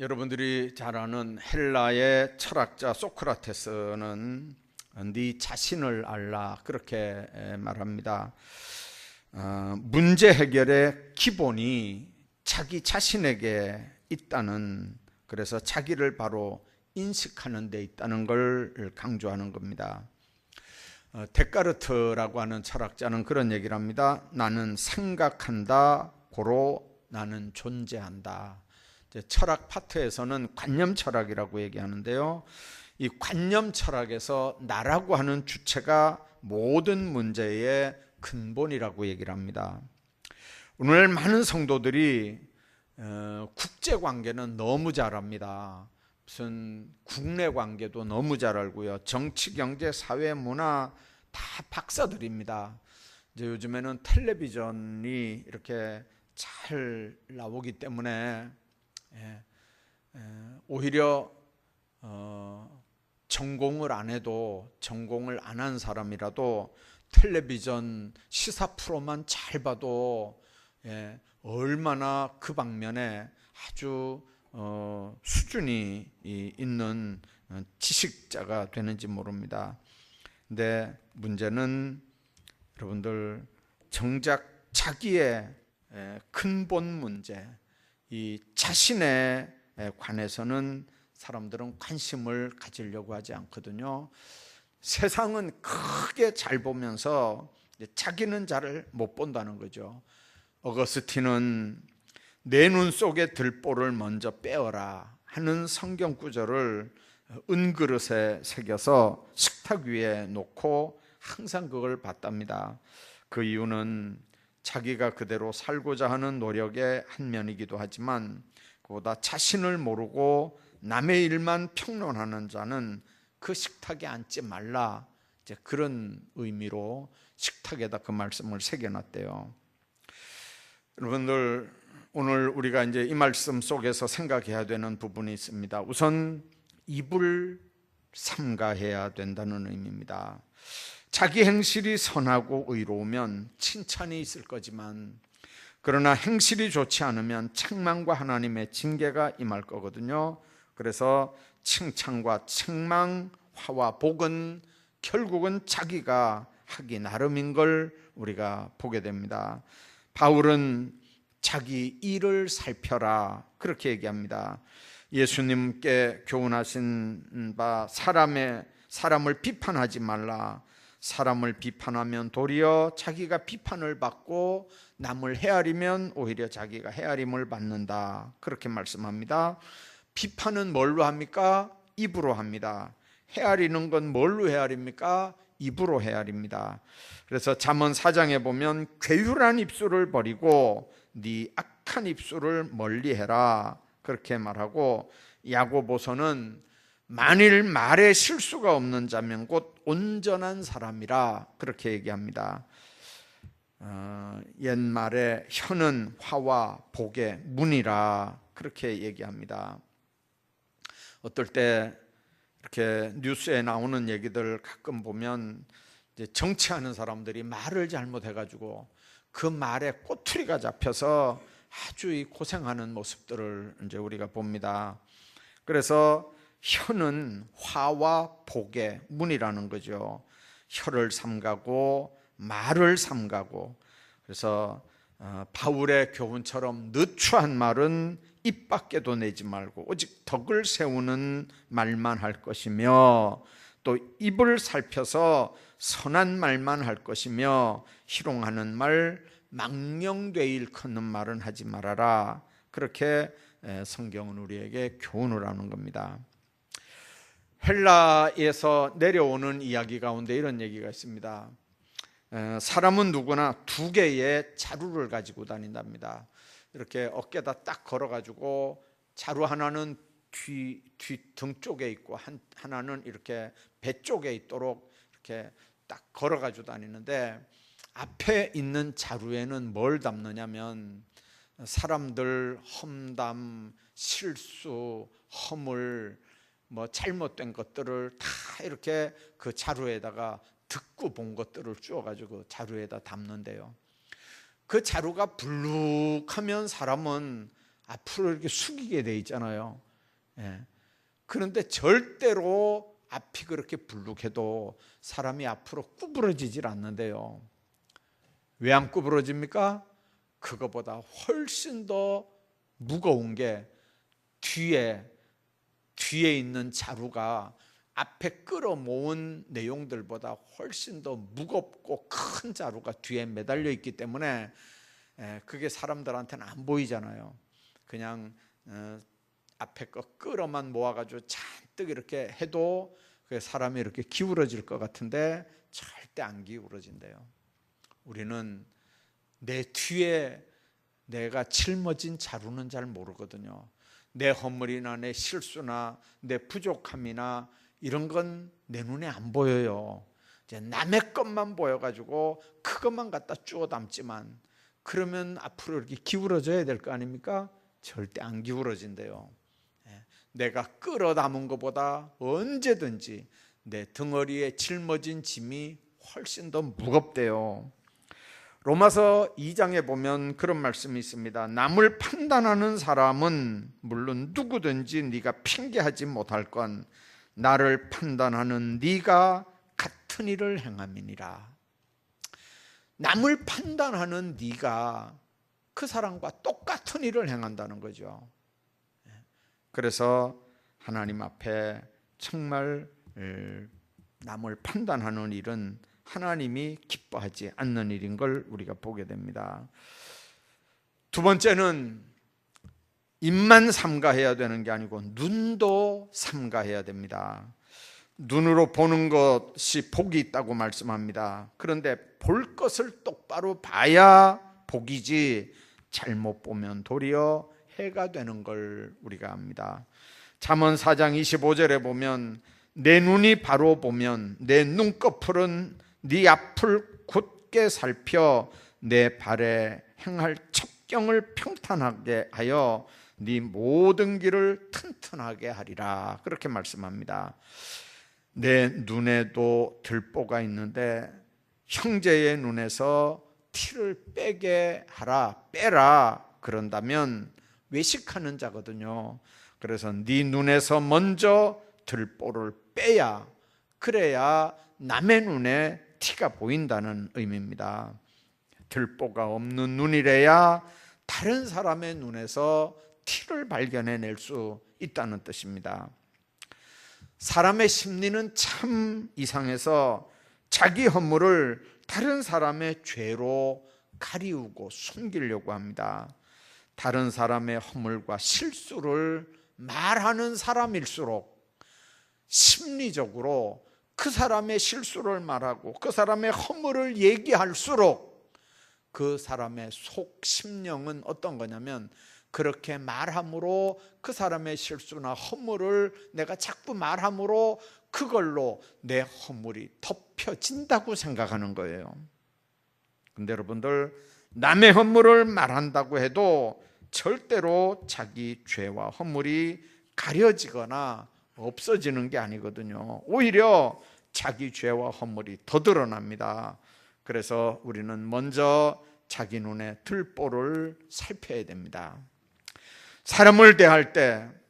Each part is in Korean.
여러분들이 잘 아는 헬라의 철학자 소크라테스는 네 자신을 알라 그렇게 말합니다. 어, 문제 해결의 기본이 자기 자신에게 있다는 그래서 자기를 바로 인식하는 데 있다는 걸 강조하는 겁니다. 어, 데카르트라고 하는 철학자는 그런 얘기를 합니다. 나는 생각한다, 고로 나는 존재한다. 철학 파트에서는 관념 철학이라고 얘기하는데요. 이 관념 철학에서 나라고 하는 주체가 모든 문제의 근본이라고 얘기를 합니다. 오늘 많은 성도들이 어, 국제 관계는 너무 잘합니다. 무슨 국내 관계도 너무 잘 알고요. 정치, 경제, 사회, 문화 다 박사들입니다. 이제 요즘에는 텔레비전이 이렇게 잘 나오기 때문에 오히려 어, 전공을 안 해도 전공을 안 한 사람이라도 텔레비전 시사 프로만 잘 봐도 예, 얼마나 그 방면에 아주 어, 수준이 있는 어, 지식자가 되는지 모릅니다. 근데 문제는 여러분들 정작 자기의 근본 문제, 이 자신에 관해서는 사람들은 관심을 가지려고 하지 않거든요. 세상은 크게 잘 보면서 자기는 잘못 본다는 거죠. 어거스틴은 내 눈 속에 들보를 먼저 빼어라 하는 성경 구절을 은그릇에 새겨서 식탁 위에 놓고 항상 그걸 봤답니다. 그 이유는 자기가 그대로 살고자 하는 노력의 한 면이기도 하지만 그보다 자신을 모르고 남의 일만 평론하는 자는 그 식탁에 앉지 말라. 이제 그런 의미로 식탁에다 그 말씀을 새겨놨대요. 여러분들 오늘 우리가 이제 이 말씀 속에서 생각해야 되는 부분이 있습니다. 우선 입을 삼가해야 된다는 의미입니다. 자기 행실이 선하고 의로우면 칭찬이 있을 거지만 그러나 행실이 좋지 않으면 책망과 하나님의 징계가 임할 거거든요. 그래서 칭찬과 책망, 화와 복은 결국은 자기가 하기 나름인 걸 우리가 보게 됩니다. 바울은 자기 일을 살펴라 그렇게 얘기합니다. 예수님께 교훈하신 바 사람의 사람을 비판하지 말라. 사람을 비판하면 도리어 자기가 비판을 받고 남을 헤아리면 오히려 자기가 헤아림을 받는다. 그렇게 말씀합니다. 비판은 뭘로 합니까? 입으로 합니다. 헤아리는 건 뭘로 헤아립니까? 입으로 헤아립니다. 그래서 잠언 4장에 보면 괴율한 입술을 버리고 네 악한 입술을 멀리해라. 그렇게 말하고 야고보서는 만일 말에 실수가 없는 자면 곧 온전한 사람이라 그렇게 얘기합니다. 어, 옛말에 혀는 화와 복의 문이라 그렇게 얘기합니다. 어떨 때 이렇게 뉴스에 나오는 얘기들 가끔 보면 정치하는 사람들이 말을 잘못해가지고 그 말에 꼬투리가 잡혀서 아주 고생하는 모습들을 이제 우리가 봅니다. 그래서 혀는 화와 복의 문이라는 거죠. 혀를 삼가고 말을 삼가고 그래서 어, 바울의 교훈처럼 느추한 말은 입 밖에도 내지 말고 오직 덕을 세우는 말만 할 것이며 또 입을 살펴서 선한 말만 할 것이며 희롱하는 말 망령되 일컫는 말은 하지 말아라 그렇게 성경은 우리에게 교훈을 하는 겁니다. 헬라에서 내려오는 이야기 가운데 이런 얘기가 있습니다. 사람은 누구나 두 개의 자루를 가지고 다닌답니다. 이렇게 어깨다 딱 걸어가지고 자루 하나는 뒤, 뒤등 쪽에 있고 한, 하나는 이렇게 배 쪽에 있도록 이렇게 딱 걸어가지고 다니는데 앞에 있는 자루에는 뭘 담느냐면 사람들 험담, 실수, 허물, 뭐 잘못된 것들을 다 이렇게 그 자루에다가 듣고 본 것들을 주워가지고 자루에다 담는데요. 그 자루가 불룩하면 사람은 앞으로 이렇게 숙이게 돼 있잖아요. 예. 그런데 절대로 앞이 그렇게 불룩해도 사람이 앞으로 구부러지질 않는데요. 왜 안 구부러집니까? 그거보다 훨씬 더 무거운 게 뒤에 뒤에 있는 자루가 앞에 끌어모은 내용들보다 훨씬 더 무겁고 큰 자루가 뒤에 매달려 있기 때문에 에, 그게 사람들한테는 안 보이잖아요. 그냥 어, 앞에 거 끌어만 모아가지고 잔뜩 이렇게 해도 그 사람이 이렇게 기울어질 것 같은데 절대 안 기울어진대요. 우리는 내 뒤에 내가 짊어진 자루는 잘 모르거든요. 내 허물이나 내 실수나 내 부족함이나 이런 건 내 눈에 안 보여요. 이제 남의 것만 보여가지고 그것만 갖다 주워 담지만 그러면 앞으로 이렇게 기울어져야 될 거 아닙니까? 절대 안 기울어진대요. 예, 내가 끌어 담은 것보다 언제든지 내 등허리에 짊어진 짐이 훨씬 더 무겁대요. 로마서 2장에 보면 그런 말씀이 있습니다. 남을 판단하는 사람은 물론 누구든지 네가 핑계하지 못할 건 나를 판단하는 네가 같은 일을 행함이니라. 남을 판단하는 네가 그 사람과 똑같은 일을 행한다는 거죠. 그래서 하나님 앞에 정말 남을 판단하는 일은 하나님이 기뻐하지 않는 일인 걸 우리가 보게 됩니다. 두 번째는 입만 삼가해야 되는 게 아니고 눈도 삼가해야 됩니다. 눈으로 보는 것이 복이 있다고 말씀합니다. 그런데 볼 것을 똑바로 봐야 복이지 잘못 보면 도리어 해가 되는 걸 우리가 압니다. 잠언 4장 25절에 보면 내 눈이 바로 보면 내 눈꺼풀은 네 앞을 굳게 살펴 내 발에 행할 첩경을 평탄하게 하여 네 모든 길을 튼튼하게 하리라 그렇게 말씀합니다. 내 눈에도 들보가 있는데 형제의 눈에서 티를 빼게 하라 빼라 그런다면 외식하는 자거든요. 그래서 네 눈에서 먼저 들보를 빼야 그래야 남의 눈에 티가 보인다는 의미입니다. 들보가 없는 눈이래야 다른 사람의 눈에서 티를 발견해낼 수 있다는 뜻입니다. 사람의 심리는 참 이상해서 자기 허물을 다른 사람의 죄로 가리우고 숨기려고 합니다. 다른 사람의 허물과 실수를 말하는 사람일수록 심리적으로 그 사람의 실수를 말하고 그 사람의 허물을 얘기할수록 그 사람의 속 심령은 어떤 거냐면 그렇게 말함으로 그 사람의 실수나 허물을 내가 자꾸 말함으로 그걸로 내 허물이 덮여진다고 생각하는 거예요. 근데 여러분들 남의 허물을 말한다고 해도 절대로 자기 죄와 허물이 가려지거나 없어지는 게 아니거든요. 오히려 자기 죄와 허물이 더 드러납니다. 그래서 우리는 먼저 자기 눈에 들보를 살펴야 됩니다. 사람을 대할 때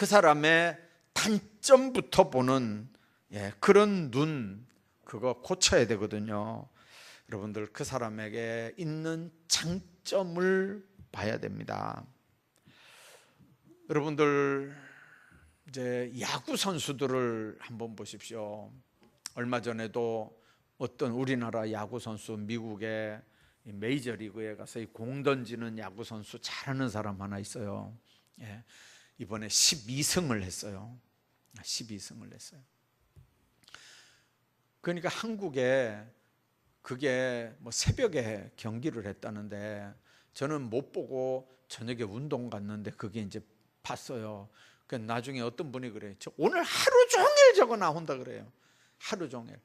그 사람의 단점부터 보는 예, 그런 눈 그거 고쳐야 되거든요. 여러분들 그 사람에게 있는 장점을 봐야 됩니다. 여러분들 이제 야구 선수들을 한번 보십시오. 얼마 전에도 어떤 우리나라 야구 선수 미국의 메이저 리그에 가서 공 던지는 야구 선수 잘하는 사람 하나 있어요. 예, 이번에 12승을 했어요. 12승을 했어요. 그러니까 한국에 그게 뭐 새벽에 경기를 했다는데 저는 못 보고 저녁에 운동 갔는데 그게 이제 봤어요. 그 나중에 어떤 분이 그래요. 저 오늘 하루 종일 저거 나온다 그래요. 하루 종일.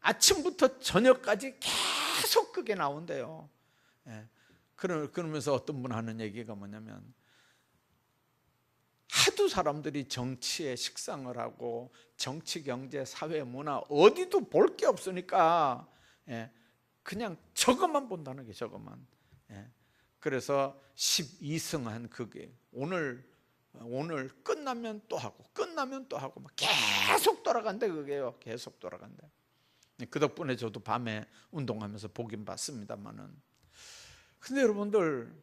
아침부터 저녁까지 계속 그게 나온대요. 예. 그러면서 어떤 분 하는 얘기가 뭐냐면 하도 사람들이 정치에 식상을 하고 정치, 경제, 사회, 문화 어디도 볼 게 없으니까 예. 그냥 저것만 본다는 게 저것만. 예. 그래서 12승한 그게 오늘 오늘 끝나면 또 하고 끝나면 또 하고 막 계속 돌아간대 그게요. 계속 돌아간대. 그 덕분에 저도 밤에 운동하면서 보긴 봤습니다만은. 근데 여러분들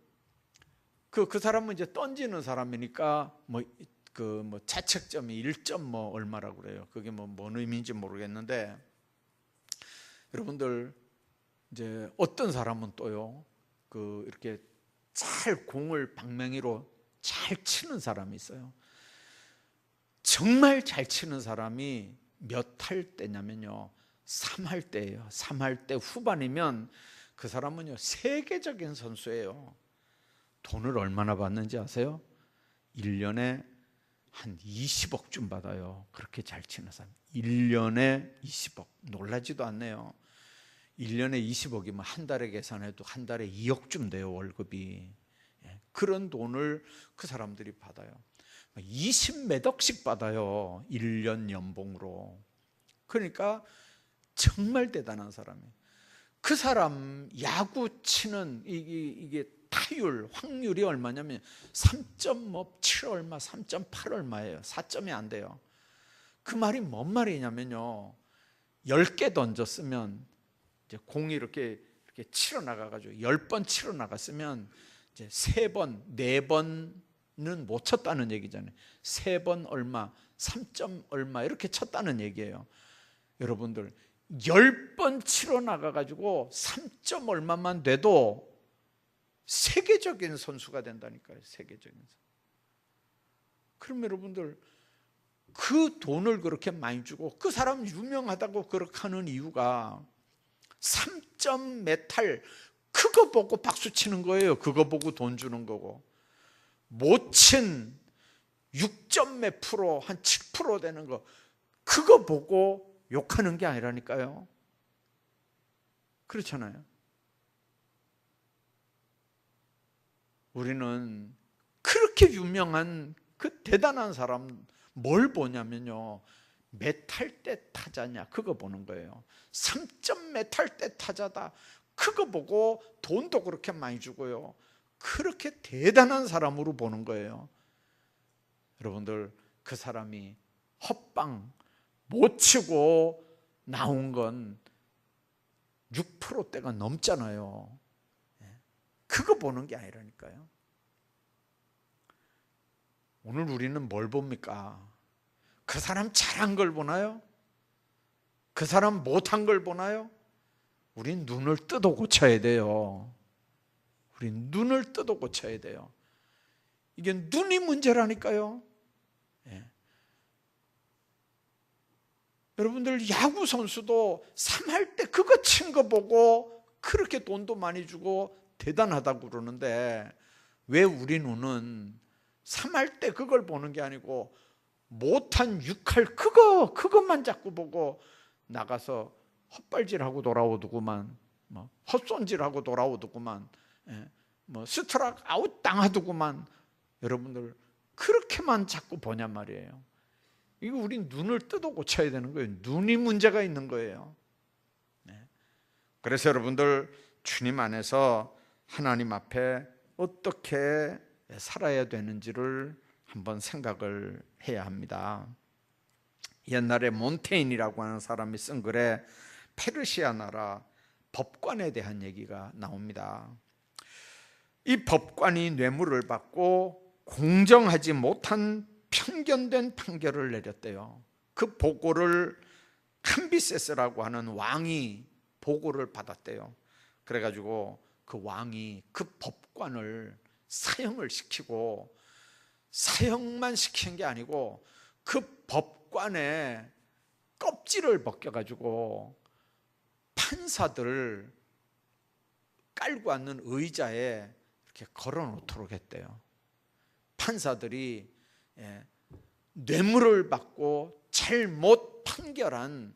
그그 사람은 이제 던지는 사람이니까 뭐그 뭐 자책점이 1점 뭐 얼마라고 그래요. 그게 뭐 뭔 의미인지 모르겠는데 여러분들 이제 어떤 사람은 또요. 그 이렇게 잘 공을 방망이로 잘 치는 사람이 있어요. 정말 잘 치는 사람이 몇 할 때냐면요. 3할 때예요. 3할 때 후반이면 그 사람은요. 세계적인 선수예요. 돈을 얼마나 받는지 아세요? 1년에 한 20억 쯤 받아요. 그렇게 잘 치는 사람. 1년에 20억. 놀라지도 않네요. 1년에 20억이면 한 달에 계산해도 한 달에 2억 쯤 돼요, 월급이. 예, 그런 돈을 그 사람들이 받아요. 20몇 억씩 받아요. 1년 연봉으로. 그러니까 정말 대단한 사람이에요. 그 사람 야구 치는 이게, 이게 타율, 확률이 얼마냐면 3.7 얼마, 3.8 얼마예요. 4점이 안 돼요. 그 말이 뭔 말이냐면요. 10개 던졌으면 이제 공이 이렇게 이렇게 치러 나가 가지고 10번 치러 나갔으면 이제 3번, 4번은 못 쳤다는 얘기잖아요. 3번 얼마, 3점 얼마 이렇게 쳤다는 얘기예요. 여러분들 10번 치러 나가 가지고 3점 얼마만 돼도 세계적인 선수가 된다니까요. 세계적인 선수. 그럼 여러분들 그 돈을 그렇게 많이 주고 그 사람 유명하다고 그렇게 하는 이유가 3점 메탈 그거 보고 박수 치는 거예요. 그거 보고 돈 주는 거고 못 친 6점 몇 프로 한 7% 되는 거 그거 보고 욕하는 게 아니라니까요. 그렇잖아요. 우리는 그렇게 유명한 그 대단한 사람 뭘 보냐면요. 메탈 때 타자냐 그거 보는 거예요. 3점 메탈 때 타자다. 그거 보고 돈도 그렇게 많이 주고요. 그렇게 대단한 사람으로 보는 거예요. 여러분들 그 사람이 헛방 못 치고 나온 건 6%대가 넘잖아요. 예. 그거 보는 게 아니라니까요. 오늘 우리는 뭘 봅니까? 그 사람 잘한 걸 보나요? 그 사람 못한 걸 보나요? 우린 눈을 뜯어 고쳐야 돼요. 우린 눈을 뜯어 고쳐야 돼요. 이게 눈이 문제라니까요. 예. 여러분들 야구 선수도 3할 때 그거 친 거 보고 그렇게 돈도 많이 주고 대단하다고 그러는데 왜 우리 눈은 3할 때 그걸 보는 게 아니고 못한 6할 그거 그것만 자꾸 보고 나가서 헛발질하고 돌아오더구만 뭐 헛손질하고 돌아오더구만 예, 뭐 스트락 아웃 당하더구만 여러분들 그렇게만 자꾸 보냔 말이에요 이거 우리 눈을 뜯어 고쳐야 되는 거예요 눈이 문제가 있는 거예요 네. 그래서 여러분들 주님 안에서 하나님 앞에 어떻게 살아야 되는지를 한번 생각을 해야 합니다. 옛날에 몬테인이라고 하는 사람이 쓴 글에 페르시아 나라 법관에 대한 얘기가 나옵니다. 이 법관이 뇌물을 받고 공정하지 못한 편견된 판결을 내렸대요. 그 보고를 캄비세스라고 하는 왕이 보고를 받았대요. 그래가지고 그 왕이 그 법관을 사형을 시키고 사형만 시킨 게 아니고 그 법관의 껍질을 벗겨가지고 판사들을 깔고 앉는 의자에 이렇게 걸어 놓도록 했대요. 판사들이 예, 뇌물을 받고 잘못 판결한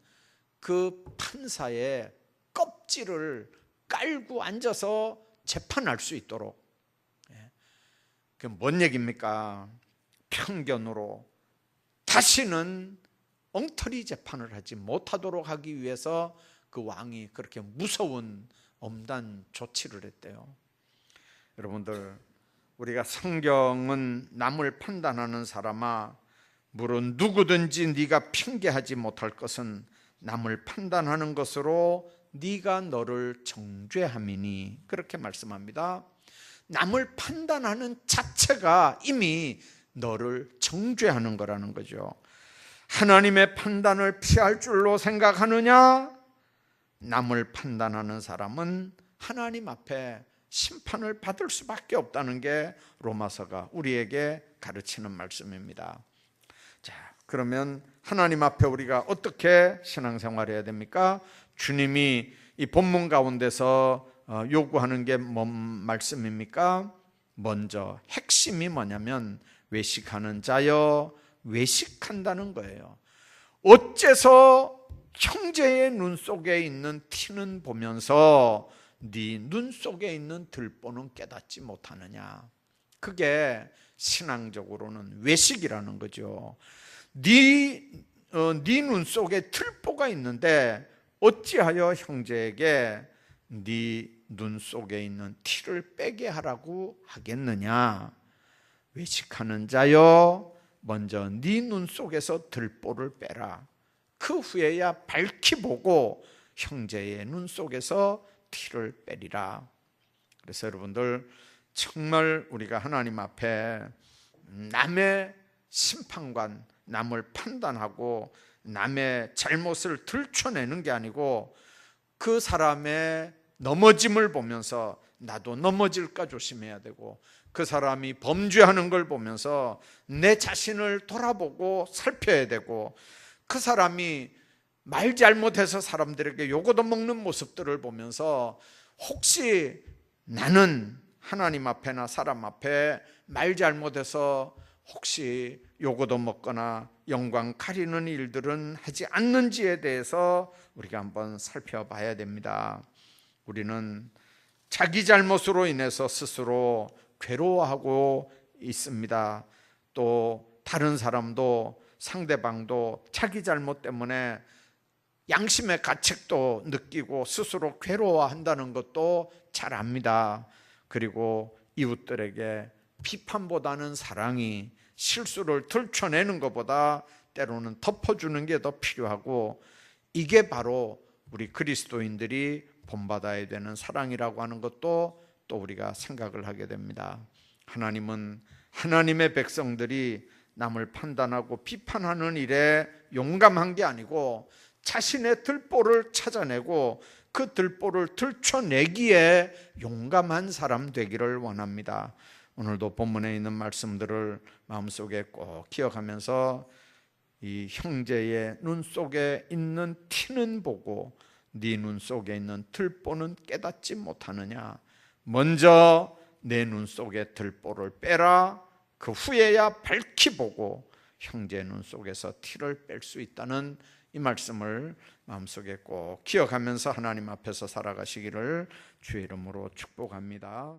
그 판사의 껍질을 깔고 앉아서 재판할 수 있도록 그뭔 얘기입니까? 편견으로 다시는 엉터리 재판을 하지 못하도록 하기 위해서 그 왕이 그렇게 무서운 엄단 조치를 했대요. 여러분들 우리가 성경은 남을 판단하는 사람아 물은 누구든지 네가 핑계하지 못할 것은 남을 판단하는 것으로 네가 너를 정죄함이니 그렇게 말씀합니다. 남을 판단하는 자체가 이미 너를 정죄하는 거라는 거죠. 하나님의 판단을 피할 줄로 생각하느냐? 남을 판단하는 사람은 하나님 앞에 심판을 받을 수밖에 없다는 게 로마서가 우리에게 가르치는 말씀입니다. 자, 그러면 하나님 앞에 우리가 어떻게 신앙생활 해야 됩니까? 주님이 이 본문 가운데서 어, 요구하는 게 뭔 말씀입니까? 먼저 핵심이 뭐냐면 외식하는 자여 외식한다는 거예요. 어째서 형제의 눈 속에 있는 티는 보면서 네 눈 속에 있는 들보는 깨닫지 못하느냐? 그게 신앙적으로는 외식이라는 거죠. 네네눈 속에 들보가 있는데 어찌하여 형제에게 네 눈 속에 있는 티를 빼게 하라고 하겠느냐? 외식하는 자여 먼저 네 눈 속에서 들보를 빼라. 그 후에야 밝히 보고 형제의 눈 속에서 티를 빼리라. 그래서 여러분들 정말 우리가 하나님 앞에 남의 심판관, 남을 판단하고 남의 잘못을 들춰내는 게 아니고 그 사람의 넘어짐을 보면서 나도 넘어질까 조심해야 되고 그 사람이 범죄하는 걸 보면서 내 자신을 돌아보고 살펴야 되고 그 사람이 말 잘못해서 사람들에게 요거도 먹는 모습들을 보면서 혹시 나는 하나님 앞에나 사람 앞에 말 잘못해서 혹시 요거도 먹거나 영광 가리는 일들은 하지 않는지에 대해서 우리가 한번 살펴봐야 됩니다. 우리는 자기 잘못으로 인해서 스스로 괴로워하고 있습니다. 또 다른 사람도 상대방도 자기 잘못 때문에 양심의 가책도 느끼고 스스로 괴로워한다는 것도 잘 압니다. 그리고 이웃들에게 비판보다는 사랑이 실수를 들춰내는 것보다 때로는 덮어주는 게 더 필요하고 이게 바로 우리 그리스도인들이 본받아야 되는 사랑이라고 하는 것도 또 우리가 생각을 하게 됩니다. 하나님은 하나님의 백성들이 남을 판단하고 비판하는 일에 용감한 게 아니고 자신의 들보를 찾아내고 그 들보를 들춰내기에 용감한 사람 되기를 원합니다. 오늘도 본문에 있는 말씀들을 마음속에 꼭 기억하면서 이 형제의 눈 속에 있는 티는 보고 네 눈 속에 있는 들보는 깨닫지 못하느냐 먼저 내 눈 속에 들보를 빼라 그 후에야 밝히 보고 형제 눈 속에서 티를 뺄 수 있다는 이 말씀을 마음속에 꼭 기억하면서 하나님 앞에서 살아가시기를 주의 이름으로 축복합니다.